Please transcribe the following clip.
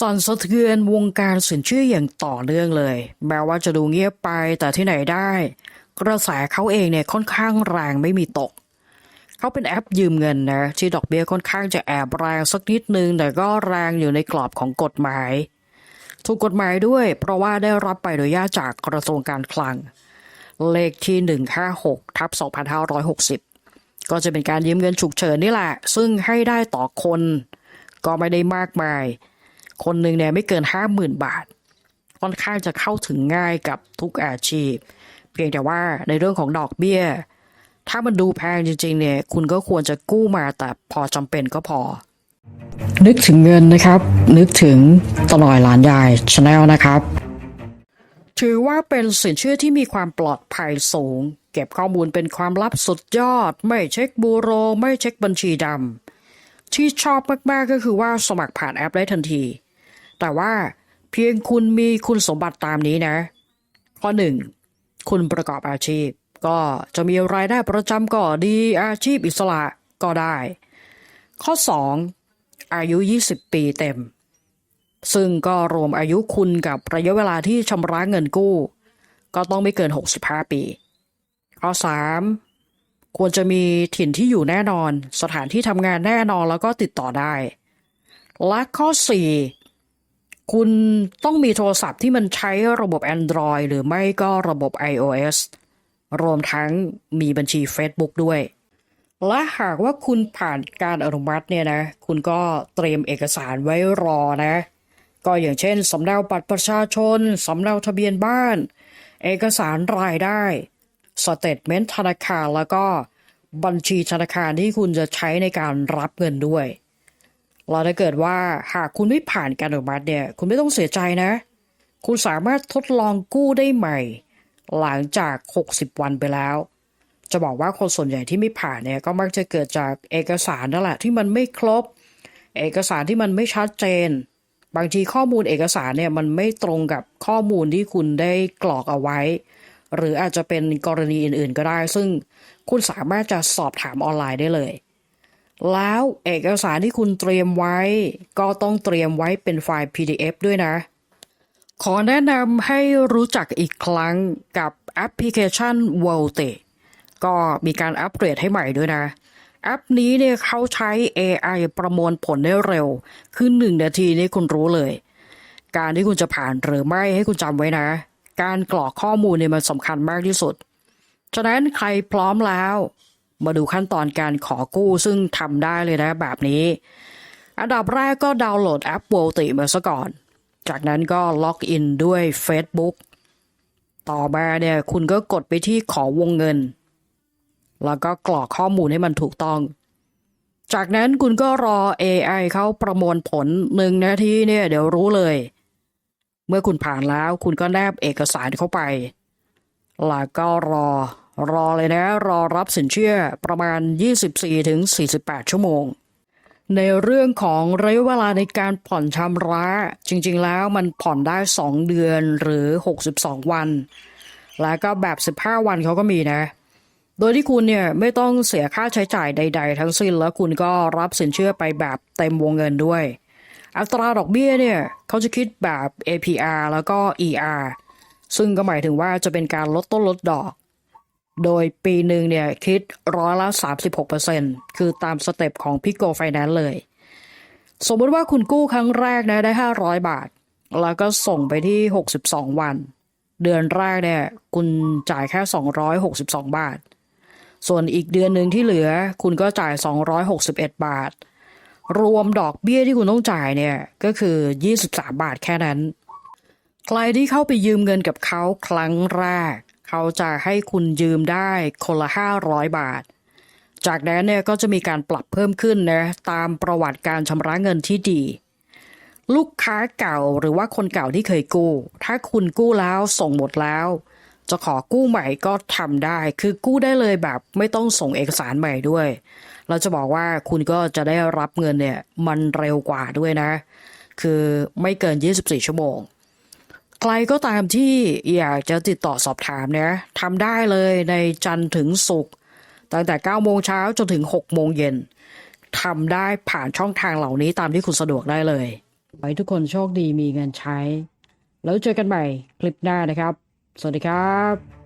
สั่นสะเทือนวงการสินเชื่ออย่างต่อเนื่องเลย แม้ว่าจะดูเงียบไปแต่ที่ไหนได้ กระแสเขาเองเนี่ยค่อนข้างแรงไม่มีตก เขาเป็นแอปยืมเงินนะ ที่ดอกเบี้ยค่อนข้างจะแอบแรงสักนิดนึง แต่ก็แรงอยู่ในกรอบของกฎหมาย ถูกกฎหมายด้วย เพราะว่าได้รับใบอนุญาตจากกระทรวงการคลัง เลขที่ 156ทับ2560 ก็จะเป็นการยืมเงินฉุกเฉินนี่แหละ ซึ่งให้ได้ต่อคน ก็ไม่ได้มากมาย คนหนึ่งเนี่ยไม่เกิน50,000บาท ค่อนข้างจะเข้าถึงง่ายกับทุกอาชีพ เพียงแต่ว่าในเรื่องของดอกเบี้ย ถ้ามันดูแพงจริงๆเนี่ยคุณก็ควรจะกู้มาแต่พอจำเป็นก็พอ นึกถึงเงินนะครับ นึกถึงตลอยหลานยายชาแนลนะครับถือว่าเป็นสินเชื่อที่มีความปลอดภัยสูง เก็บข้อมูลเป็นความลับสุดยอด ไม่เช็คบูโร ไม่เช็คบัญชีดำที่ชอบมาก ๆ ก็คือว่าสมัครผ่านแอปได้ทันที แต่ว่าเพียงคุณมีคุณสมบัติตามนี้นะ ข้อหนึ่งคุณประกอบอาชีพ ก็จะมีรายได้ประจำก็ดีอาชีพอิสระก็ได้ ข้อ 2 อายุ 20 ปีเต็ม ซึ่งก็รวมอายุคุณกับระยะเวลาที่ชำระเงินกู้ ก็ต้องไม่เกิน 65 ปี ข้อ 3 ควรจะมีถิ่นที่อยู่แน่นอน สถานที่ทำงานแน่นอนแล้วก็ติดต่อได้ และข้อ 4 คุณต้องมีโทรศัพท์ที่มันใช้ระบบ Android หรือไม่ก็ระบบ iOS รวมทั้งมีบัญชี Facebook ด้วย และหากว่าคุณผ่านการอนุมัติเนี่ยนะ คุณก็เตรียมเอกสารไว้รอนะ ก็อย่างเช่นสำเนาบัตรประชาชน สำเนาทะเบียนบ้าน เอกสารรายได้ สเตทเมนต์ธนาคารแล้วก็บัญชีธนาคารที่คุณจะใช้ในการรับเงินด้วย แล้วถ้าเกิดว่าหากคุณไม่ผ่านการอนุมัติเนี่ย คุณไม่ต้องเสียใจนะ คุณสามารถทดลองกู้ได้ใหม่ หลังจาก 60 วันไปแล้ว จะบอกว่าคนส่วนใหญ่ที่ไม่ผ่านเนี่ยก็มักจะเกิดจากเอกสารนั่นแหละที่มันไม่ครบ เอกสารที่มันไม่ชัดเจน บางทีข้อมูลเอกสารเนี่ยมันไม่ตรงกับข้อมูลที่คุณได้กรอกเอาไว้ หรืออาจจะเป็นกรณีอื่น ๆ ก็ได้ ซึ่งคุณสามารถจะสอบถามออนไลน์ได้เลย แล้วเอกสารที่คุณเตรียมไว้ ก็ต้องเตรียมไว้เป็นไฟล์ PDF ด้วยนะ ขอแนะนำให้รู้จักอีกครั้งกับแอปพลิเคชัน w o l t e ก็มีการอัปเกรดให้ใหม่ด้วยนะ แอปนี้เนี่ยเขาใช้ AI ประมวลผลได้เร็วคือหนึ่งนาทีนี้คุณรู้เลย การที่คุณจะผ่านหรือไม่ให้คุณจำไว้นะ การกรอกข้อมูลเนี่ยมันสำคัญมากที่สุด ฉะนั้นใครพร้อมแล้ว มาดูขั้นตอนการขอกู้ซึ่งทำได้เลยนะแบบนี้ อันดับแรกก็ดาวน์โหลดแอป w o l t e มาซะก่อน จากนั้นก็ล็อกอินด้วย Facebook ต่อมาเนี่ยคุณก็กดไปที่ขอวงเงิน แล้วก็กรอกข้อมูลให้มันถูกต้อง จากนั้นคุณก็รอ AI เขาประมวลผลหนึ่งนาทีเนี่ยเดี๋ยวรู้เลย เมื่อคุณผ่านแล้วคุณก็แนบเอกสารเข้าไปแล้วก็รอ รอเลยนะ รอรับสินเชื่อประมาณ 24-48 ชั่วโมง ในเรื่องของระยะเวลาในการผ่อนชำระจริงๆแล้วมันผ่อนได้ 2 เดือนหรือ 62 วัน แล้วก็แบบ 15 วันเขาก็มีนะ โดยที่คุณเนี่ยไม่ต้องเสียค่าใช้จ่ายใด ๆ ทั้งสิ้น แล้วคุณก็รับสินเชื่อไปแบบเต็มวงเงินด้วย อัตราดอกเบี้ยเนี่ยเขาจะคิดแบบ APR แล้วก็ ER ซึ่งก็หมายถึงว่าจะเป็นการลดต้นลดดอก โดยปีหนึ่งเนี่ยคิดร้อยละ 36%คือตามสเต็ปของพิโกไฟแนนซ์เลย สมมติว่าคุณกู้ครั้งแรกนะได้ 500 บาท แล้วก็ส่งไปที่ 62 วัน เดือนแรกเนี่ยคุณจ่ายแค่ 262 บาท ส่วนอีกเดือนหนึ่งที่เหลือคุณก็จ่าย 261 บาท รวมดอกเบี้ยที่คุณต้องจ่ายเนี่ยก็คือ 23 บาทแค่นั้น ใครที่เข้าไปยืมเงินกับเขาครั้งแรก เขาจะให้คุณยืมได้คนละ 500 บาท จากนั้นเนี่ยก็จะมีการปรับเพิ่มขึ้นนะตามประวัติการชำระเงินที่ดี ลูกค้าเก่าหรือว่าคนเก่าที่เคยกู้ ถ้าคุณกู้แล้วส่งหมดแล้ว จะขอกู้ใหม่ก็ทำได้ คือกู้ได้เลยแบบไม่ต้องส่งเอกสารใหม่ด้วย เราจะบอกว่าคุณก็จะได้รับเงินเนี่ยมันเร็วกว่าด้วยนะ คือไม่เกิน 24 ชั่วโมง ใครก็ตามที่อยากจะติดต่อสอบถามนะทำได้เลยในจันทร์ถึงศุกร์ตั้งแต่9โมงเช้าจนถึง6โมงเย็นทำได้ผ่านช่องทางเหล่านี้ตามที่คุณสะดวกได้เลยขอให้ทุกคนโชคดีมีเงินใช้ แล้วเจอกันใหม่คลิปหน้านะครับ สวัสดีครับ